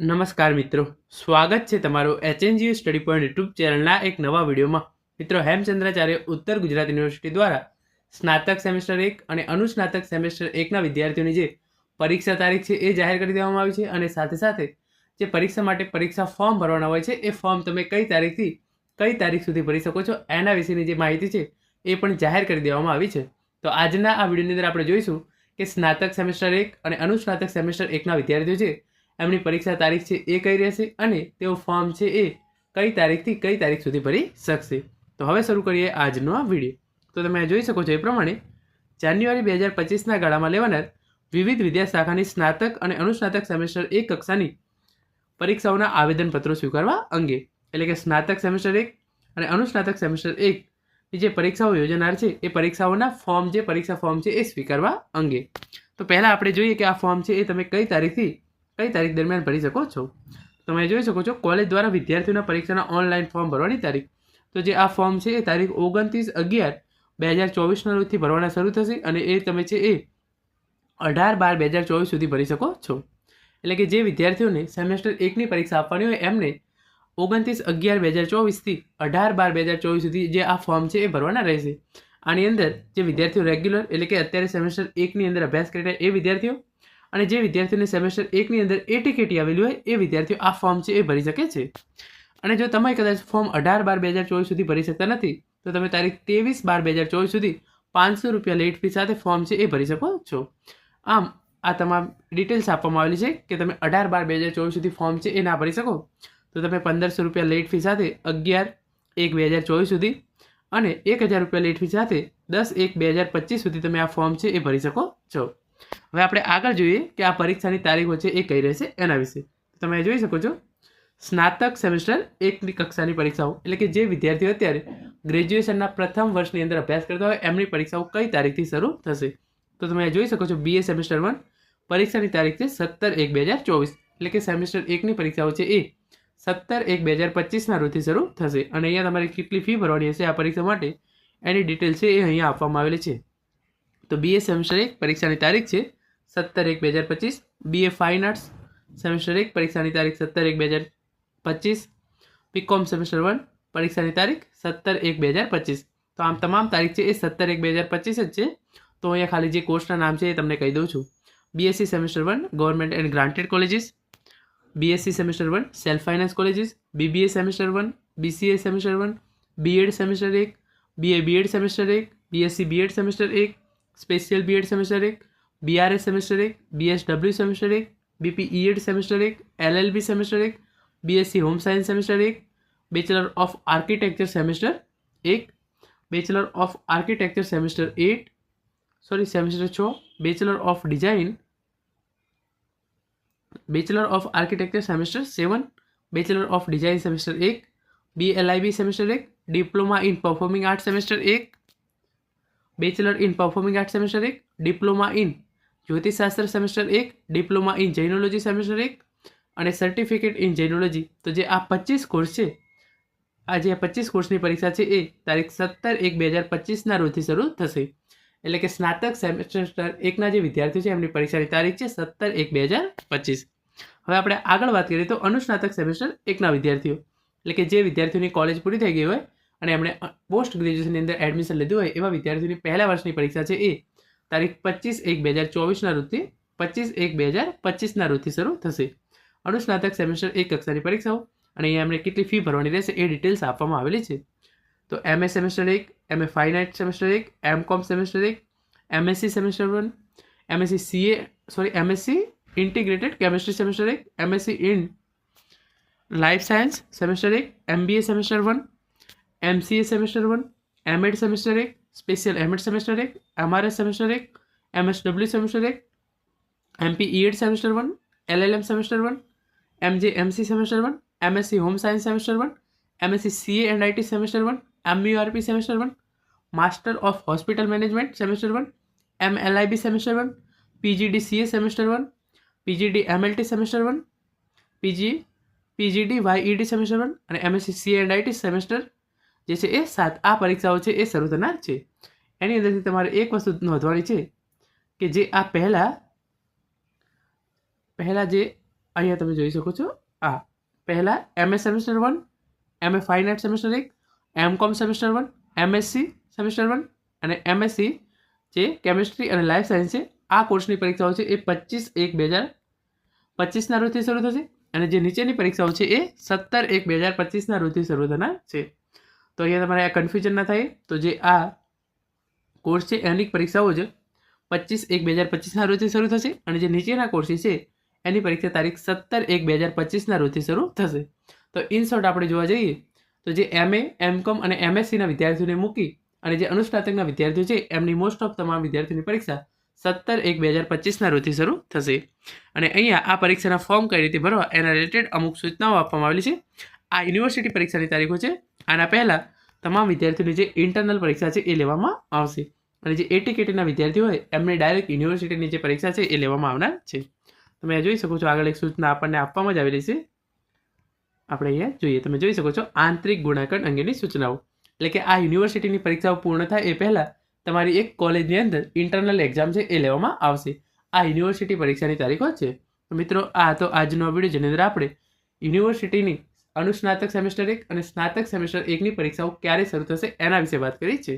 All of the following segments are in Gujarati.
નમસ્કાર મિત્રો. સ્વાગત છે તમારું એચએનજીયુ સ્ટડી પોઈન્ટ યુટ્યુબ ચેનલના એક નવા વિડીયોમાં. મિત્રો, હેમચંદ્રાચાર્ય ઉત્તર ગુજરાત યુનિવર્સિટી દ્વારા સ્નાતક સેમેસ્ટર એક અને અનુસ્નાતક સેમેસ્ટર એકના વિદ્યાર્થીઓની જે પરીક્ષા તારીખ છે એ જાહેર કરી દેવામાં આવી છે અને સાથે સાથે જે પરીક્ષા માટે પરીક્ષા ફોર્મ ભરવાના હોય છે, એ ફોર્મ તમે કઈ તારીખથી, કઈ તારીખ સુધી ભરી શકો છો એના વિશેની જે માહિતી છે, એ પણ જાહેર કરી દેવામાં આવી છે. તો આજના આ વિડીયોની અંદર આપણે જોઈશું કે સ્નાતક સેમેસ્ટર એક અને અનુસ્નાતક સેમેસ્ટર એકના વિદ્યાર્થીઓ છે એમની પરીક્ષા તારીખ છે એ કઈ રહેશે અને તેઓ ફોર્મ છે એ કઈ તારીખથી કઈ તારીખ સુધી ભરી શકશે. તો હવે શરૂ કરીએ આજનો આ વીડિયો. તો તમે જોઈ શકો છો એ પ્રમાણે જાન્યુઆરી બે હજાર પચીસના ગાળામાં લેવાનાર વિવિધ વિદ્યા શાખાની સ્નાતક અને અનુસ્નાતક સેમેસ્ટર એક કક્ષાની પરીક્ષાઓના આવેદનપત્રો સ્વીકારવા અંગે. એટલે કે સ્નાતક સેમેસ્ટર એક અને અનુસ્નાતક સેમેસ્ટર એકની જે પરીક્ષાઓ યોજનાર છે એ પરીક્ષાઓના ફોર્મ જે પરીક્ષા ફોર્મ છે એ સ્વીકારવા અંગે. તો પહેલાં આપણે જોઈએ કે આ ફોર્મ છે એ તમે કઈ તારીખથી કઈ તારીખ દરમિયાન ભરી શકો છો? તમે જોઈ શકો છો કોલેજ દ્વારા વિદ્યાર્થીઓના પરીક્ષાના ઓનલાઈન ફોર્મ ભરવાની તારીખ. તો જે આ ફોર્મ છે, એ તારીખ ઓગણત્રીસ અગિયાર બે હજાર ચોવીસના રોજથી ભરવાના શરૂ થશે અને એ તમે છે એ અઢાર બાર બે હજાર ચોવીસ સુધી ભરી શકો છો. એટલે કે જે વિદ્યાર્થીઓને સેમેસ્ટર એકની પરીક્ષા આપવાની હોય, એમને ઓગણત્રીસ અગિયાર બે હજાર ચોવીસથી અઢાર બાર બે હજાર ચોવીસ સુધી જે આ ફોર્મ છે, એ ભરવાના રહેશે. આની અંદર જે વિદ્યાર્થીઓ રેગ્યુલર એટલે કે અત્યારે સેમેસ્ટર એકની અંદર અભ્યાસ કરી રહ્યા એ વિદ્યાર્થીઓ અને જે વિદ્યાર્થીઓને સેમેસ્ટર એકની અંદર એટી કેટી આવેલી હોય, એ વિદ્યાર્થીઓ આ ફોર્મ છે એ ભરી શકે છે. અને જો તમે કદાચ ફોર્મ અઢાર બાર બે હજાર ચોવીસ સુધી ભરી શકતા નથી, તો તમે તારીખ ત્રેવીસ બાર બે હજાર ચોવીસ સુધી પાંચસો રૂપિયા લેટ ફી સાથે ફોર્મ છે એ ભરી શકો છો. આમ, આ તમામ ડિટેલ્સ આપવામાં આવેલી છે કે તમે અઢાર બાર બે હજાર ચોવીસ સુધી ફોર્મ છે એ ના ભરી શકો. તો તમે પંદરસો રૂપિયા લેટ ફી સાથે અગિયાર એક બે હજાર ચોવીસ સુધી અને એક હજાર રૂપિયા લેટ ફી સાથે દસ એક બે હજાર પચીસ સુધી તમે આ ફોર્મ છે એ ભરી શકો છો. હવે આપણે આગળ જોઈએ કે આ પરીક્ષાની તારીખો છે એ કઈ રહેશે એના વિશે. તમે જોઈ શકો છો, સ્નાતક સેમેસ્ટર એકની કક્ષાની પરીક્ષાઓ. એટલે કે જે વિદ્યાર્થીઓ અત્યારે ગ્રેજ્યુએશનના પ્રથમ વર્ષની અંદર અભ્યાસ કરતા હોય, એમની પરીક્ષાઓ કઈ તારીખથી શરૂ થશે? તો તમે જોઈ શકો છો બીએ સેમેસ્ટર વન પરીક્ષાની તારીખ છે સત્તર એક બે હજાર ચોવીસ. એટલે કે સેમેસ્ટર એકની પરીક્ષાઓ છે એ સત્તર એક બે હજાર પચીસના રોજથી શરૂ થશે. અને અહીંયા તમારે કેટલી ફી ભરવાની હશે આ પરીક્ષા માટે, એની ડિટેલ છે એ અહીંયા આપવામાં આવેલી છે. તો બીએ સેમેસ્ટર એક પરીક્ષાની તારીખ છે સત્તર એક બે હજાર પચીસ. બીએ ફાઇન આર્ટ્સ સેમેસ્ટર એક, પરીક્ષાની તારીખ સત્તર એક બે હજાર પચીસ. બીકોમ સેમેસ્ટર વન પરીક્ષાની તારીખ સત્તર એક બે હજાર પચીસ. તો આમ તમામ તારીખ છે એ સત્તર એક બે હજાર પચીસ જ છે. તો અહીંયા ખાલી જે કોર્સના નામ છે એ તમને કહી દઉં છું. BSc semester one government and granted colleges BSc semester one self finance colleges BBA semester one BCA semester one BEd semester એક બીએ બીએડ સેમેસ્ટર એક બીએસસી બીએડ સેમેસ્ટર એક સ્પેશિયલ બીએડ સેમેસ્ટર એક બીઆરએસ સેમેસ્ટર એક બીએસડબલ્યુ સેમેસ્ટર એક બીપી ઈએડ સેમેસ્ટર એક એલએલબી સેમેસ્ટર એક બીએસસી હોમ સાયન્સ સેમેસ્ટર એક બેચલર ઓફ આર્કિટેક્ચર સેમેસ્ટર એક bachelor of architecture semester eight sorry semester છ bachelor of design bachelor of architecture semester seven bachelor of design semester એક બીએલઆઈબી સેમેસ્ટર એક diploma in performing art semester એક bachelor in performing art semester એક ડિપ્લોમા ઇન જ્યોતિષશાસ્ત્ર સેમેસ્ટર એક, ડિપ્લોમા ઇન જૈનોલોજી સેમેસ્ટર એક અને સર્ટિફિકેટ ઇન જૈનોલોજી. તો જે આ પચીસ કોર્સ છે, આ જે પચીસ કોર્સની પરીક્ષા છે એ તારીખ સત્તર એક બે હજાર પચીસના રોજથી શરૂ થશે. એટલે કે સ્નાતક સેમેસ્ટર એકના જે વિદ્યાર્થીઓ છે એમની પરીક્ષાની તારીખ છે સત્તર એક બે હજાર પચીસ. હવે આપણે આગળ વાત કરીએ તો અનુસ્નાતક સેમેસ્ટર એકના વિદ્યાર્થીઓ. એટલે કે જે વિદ્યાર્થીઓની કોલેજ પૂરી થઈ ગઈ હોય અને એમણે પોસ્ટ ગ્રેજ્યુએશનની અંદર એડમિશન લીધું હોય એવા વિદ્યાર્થીઓની પહેલા વર્ષની પરીક્ષા છે એ તારીખ પચીસ એક બે હજાર ચોવીસના રોજથી પચીસ એક બે હજાર પચીસના રોજથી શરૂ થશે. અનુસ્નાતક સેમેસ્ટર એક કક્ષાની પરીક્ષાઓ, અને અહીંયા એમને કેટલી ફી ભરવાની રહેશે એ ડિટેલ્સ આપવામાં આવેલી છે. તો એમએ સેમેસ્ટર એક એમએ ફાઇન આર્ટ સેમેસ્ટર એક, એમ કોમ સેમેસ્ટર એક MSc semester one MSc CA sorry MSc integrated chemistry semester એક MSc in life science semester એક MBA semester one MCA semester one MEd semester એક સ્પેશિયલ એમએડ સેમેસ્ટર એક એમઆરએસ સેમેસ્ટર એક એમએસડબલ્યુ સેમેસ્ટર એક MP Ed semester one LLM semester one MJ MC semester one MSc home science semester one MSc CA and IT semester one MURP semester one master of hospital management semester one M Lib semester one PGD CA semester one PGD MLT semester one PG PGD YED semester one અને MSc CA and IT semester જે છે એ સાત. આ પરીક્ષાઓ છે એ શરૂ થનાર છે. એની અંદરથી તમારે એક વસ્તુ નોંધવાની છે કે જે આ પહેલાં પહેલાં જે અહીંયા તમે જોઈ શકો છો, આ પહેલાં MA semester one MA fine art semester એક M Com semester one MSc semester one અને એમએસસી જે કેમિસ્ટ્રી અને લાઈફ સાયન્સ છે, આ કોર્સની પરીક્ષાઓ છે એ પચીસ એક બે હજાર પચીસના રોજથી શરૂ થશે અને જે નીચેની પરીક્ષાઓ છે એ સત્તર એક બે હજાર પચીસના રોજથી શરૂ થનાર છે. તો અહીંયા તમારે આ કન્ફ્યુઝન ના થાય. તો જે આ કોર્સ છે, એની પરીક્ષાઓ છે પચીસ એક બે હજાર પચીસના રોજથી શરૂ થશે અને જે નીચેના કોર્સીસ છે, એની પરીક્ષા તારીખ સત્તર એક બે હજાર પચીસના રોજથી શરૂ થશે. તો ઇન શોર્ટ આપણે જોવા જઈએ, તો જે એમએ એમકોમ અને એમએસસીના વિદ્યાર્થીઓને મૂકી અને જે અનુસ્નાતકના વિદ્યાર્થીઓ છે, એમની મોસ્ટ ઓફ તમામ વિદ્યાર્થીઓની પરીક્ષા સત્તર એક બે હજાર પચીસના રોજથી શરૂ થશે. અને અહીંયા આ પરીક્ષાના ફોર્મ કઈ રીતે ભરવા એના રિલેટેડ અમુક સૂચનાઓ આપવામાં આવેલી છે. આ યુનિવર્સિટી પરીક્ષાની તારીખો છે આના પહેલાં તમામ વિદ્યાર્થીઓની જે ઇન્ટરનલ પરીક્ષા છે એ લેવામાં આવશે. અને જે એટી કેટીના વિદ્યાર્થીઓ હોય, એમને ડાયરેક્ટ યુનિવર્સિટીની જે પરીક્ષા છે એ લેવામાં આવનાર છે. તમે આ જોઈ શકો છો, આગળ એક સૂચના આપણને આપવામાં જ આવેલી છે. આપણે અહીંયા જોઈએ, તમે જોઈ શકો છો આંતરિક ગુણાંકન અંગેની સૂચનાઓ. એટલે કે આ યુનિવર્સિટીની પરીક્ષાઓ પૂર્ણ થાય એ પહેલાં તમારી એક કોલેજની અંદર ઇન્ટરનલ એક્ઝામ છે એ લેવામાં આવશે. આ યુનિવર્સિટી પરીક્ષાની તારીખો છે. મિત્રો, આ તો આજનો વીડિયો જેની અંદર આપણે યુનિવર્સિટીની અનુસ્નાતક સેમેસ્ટર એક અને સ્નાતક સેમેસ્ટર એકની પરીક્ષાઓ ક્યારે શરૂ થશે એના વિશે વાત કરી છે.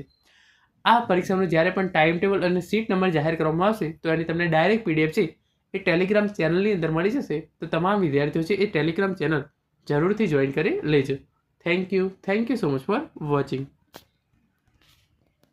આ પરીક્ષાનું જ્યારે પણ ટાઈમ ટેબલ અને સીટ નંબર જાહેર કરવામાં આવશે, તો એની તમને ડાયરેક્ટ પીડીએફ છે, એ ટેલિગ્રામ ચેનલની અંદર મળી જશે. તો તમામ વિદ્યાર્થીઓ છે એ ટેલિગ્રામ ચેનલ જરૂરથી જોઈન કરી લેજો. Thank you thank you so much for watching